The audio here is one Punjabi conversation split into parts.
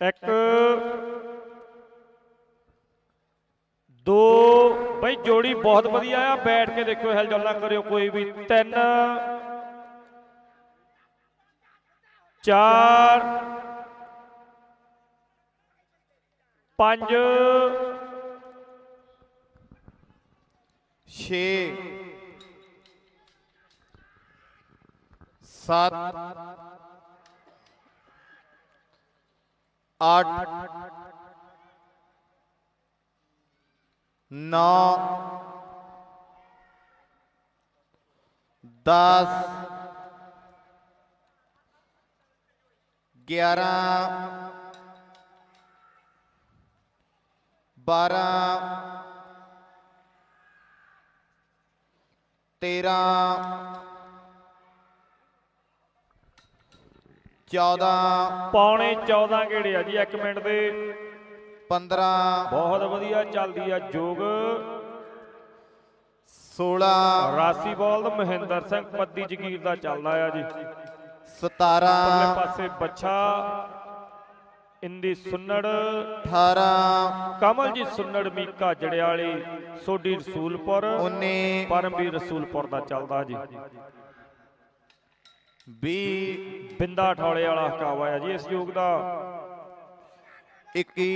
ਇੱਕ ਦੋ ਬਈ ਜੋੜੀ ਬਹੁਤ ਵਧੀਆ ਆ ਬੈਠ ਕੇ ਦੇਖਿਓ ਹਿਲਜੁਲ ਨਾ ਕਰਿਓ ਕੋਈ ਵੀ। ਤਿੰਨ ਚਾਰ ਪੰਜ 6 7 8 9 10 11 12 13 14 ਪੌਣੇ 14 ਗੇੜੇ ਆ ਜੀ? 1 ਮਿੰਟ ਦੇ। 15 ਬਹੁਤ ਵਧੀਆ ਚੱਲਦੀ ਆ ਜੋਗ। 16 ਰਾਸੀ ਬੋਲ ਮਹਿੰਦਰ ਸਿੰਘ ਪੱਦੀ ਜਗੀਰ ਦਾ ਚੱਲਦਾ ਆ ਜੀ। 17 ਪਰਲੇ ਪਾਸੇ ਬੱਛਾ। ਇੰਦੀ ਸੁੰਨੜ। 18 ਕਮਲਜੀਤ ਸੁੰਨੜ ਮੀਕਾ ਜੜਿਆਲੀ ਸੋਢੀ ਰਸੂਲਪੁਰ। 19 ਪਰਮਵੀਰ ਰਸੂਲਪੁਰ ਦਾ ਚੱਲਦਾ ਜੀ। 20 ਬਿੰਦਾ ਠੌਲੇ ਵਾਲਾ ਹਕਾਵਾ ਆ ਜੀ ਇਸ ਯੋਗ ਦਾ। 21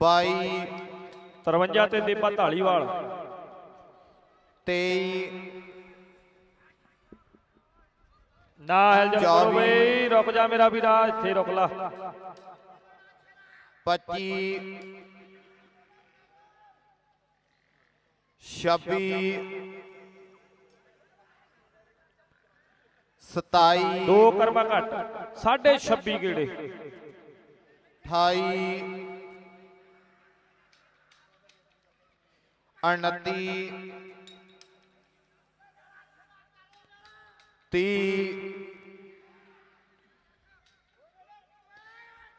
22 53 ਤੇ ਦੇਬਾ ਢਾਲੀਵਾਲ 23 ਨਾ ਹਿਲ ਜਾ। ਬਈ ਰੁਕ ਜਾ ਮੇਰਾ ਵੀਰਾ ਇੱਥੇ ਰੁਕ ਲਾ। 25 26 27 ਦੋ ਕਰਮਾ ਘੱਟ 26 ਗੇੜੇ। 28 29 30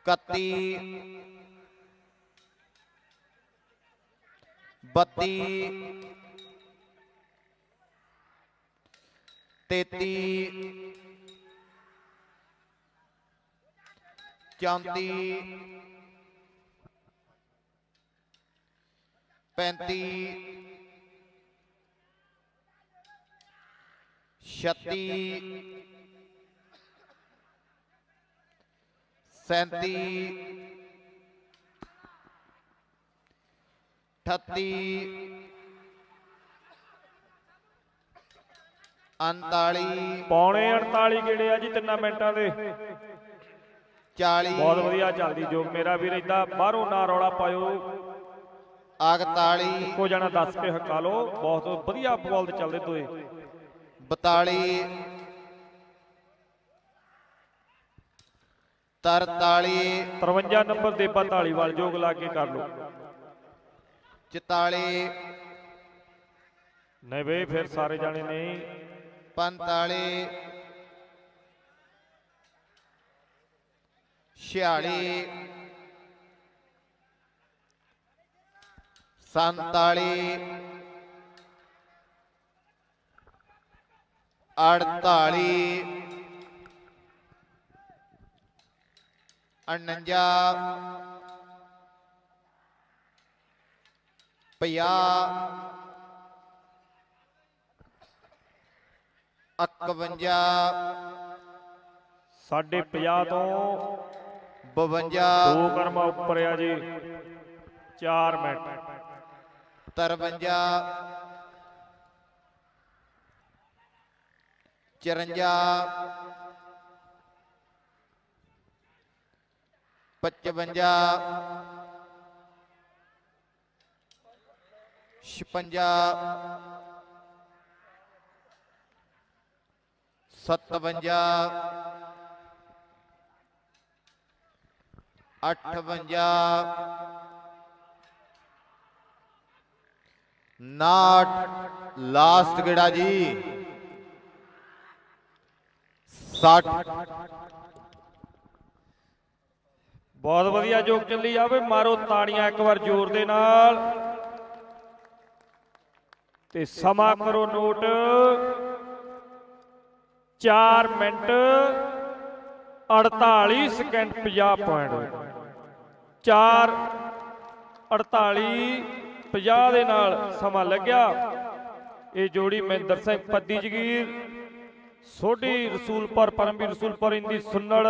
31 32 33 34 35 36 37 38 39 ਪੌਣੇ 48 ਗੇੜੇ ਆ ਜੀ ਤਿੰਨਾਂ ਮਿੰਟਾਂ ਦੇ। 40 ਬਹੁਤ ਵਧੀਆ ਚੱਲਦੀ ਜੋਗ। ਮੇਰਾ ਵੀਰ ਇਦਾਂ ਬਾਹਰੋਂ ਨਾ ਰੌਲਾ ਪਾਇਓ। 41 ਇੱਕੋ ਜਣਾ ਦੱਸ ਕੇ ਹਕਾ ਲਓ। ਬਹੁਤ ਵਧੀਆ ਬੋਲ ਤੇ ਚੱਲਦੇ ਦੋਏ। 42 43 53 ਨੰਬਰ ਦੇਬਾ ਢਾਲੀਵਾਲ ਜੋਗ ਲਾ ਕੇ ਕਰ ਲਓ। 44 ਨਹੀਂ ਬਈ ਫਿਰ ਸਾਰੇ ਜਾਣੇ ਨਹੀਂ। 45 46 47 48 49 50 51 ਸਾਡੇ 50 ਤੋਂ 52 ਦੋ ਕਰਮਾ ਉੱਪਰ ਆ ਜੀ। 4 ਮਿੰਟ। 53 54 55 56 57 58 ਨਾਟ ਲਾਸਟ ਗੇੜਾ ਜੀ? 60 ਬਹੁਤ ਵਧੀਆ ਜੋਗ ਚੱਲੀ ਜਾਵੇ ਮਾਰੋ ਤਾੜੀਆਂ ਇੱਕ ਵਾਰ ਜ਼ੋਰ ਦੇ ਨਾਲ। ਤੇ ਸਮਾਂ ਕਰੋ ਨੋਟ। 4 ਮਿੰਟ 48 ਸਕਿੰਟ 50 ਪੁਆਇੰਟ 4 48 50 ਦੇ ਨਾਲ ਸਮਾਂ ਲੱਗਿਆ। ਇਹ ਜੋੜੀ ਮਹਿੰਦਰ ਸਿੰਘ ਪੱਦੀ ਜਗੀਰ, ਸੋਢੀ ਰਸੂਲਪੁਰ, ਪਰਮਵੀਰ ਰਸੂਲਪੁਰ, ਇੰਦੀ ਸੁੰਨੜ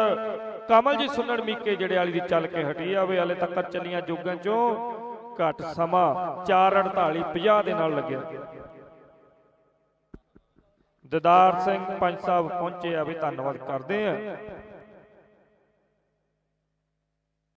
ਕਮਲ ਜੀ ਸੁੰਨੜ ਮੀਕੇ ਜਿਹੜੇ ਵਾਲੀ ਦੀ ਚੱਲ ਕੇ ਹਟੀ ਆਵੇ ਹਲੇ ਤੱਕ ਚੱਲੀਆਂ ਜੋਗਾਂ ਚੋਂ। ਘੱਟ ਸਮਾਂ 4:48 50 ਦੇ ਨਾਲ ਲੱਗਿਆ। ਦਿਦਾਰ ਸਿੰਘ ਪੰਜ ਸਾਹਿਬ ਪਹੁੰਚੇ ਆ ਵੀ ਧੰਨਵਾਦ ਕਰਦੇ ਆ।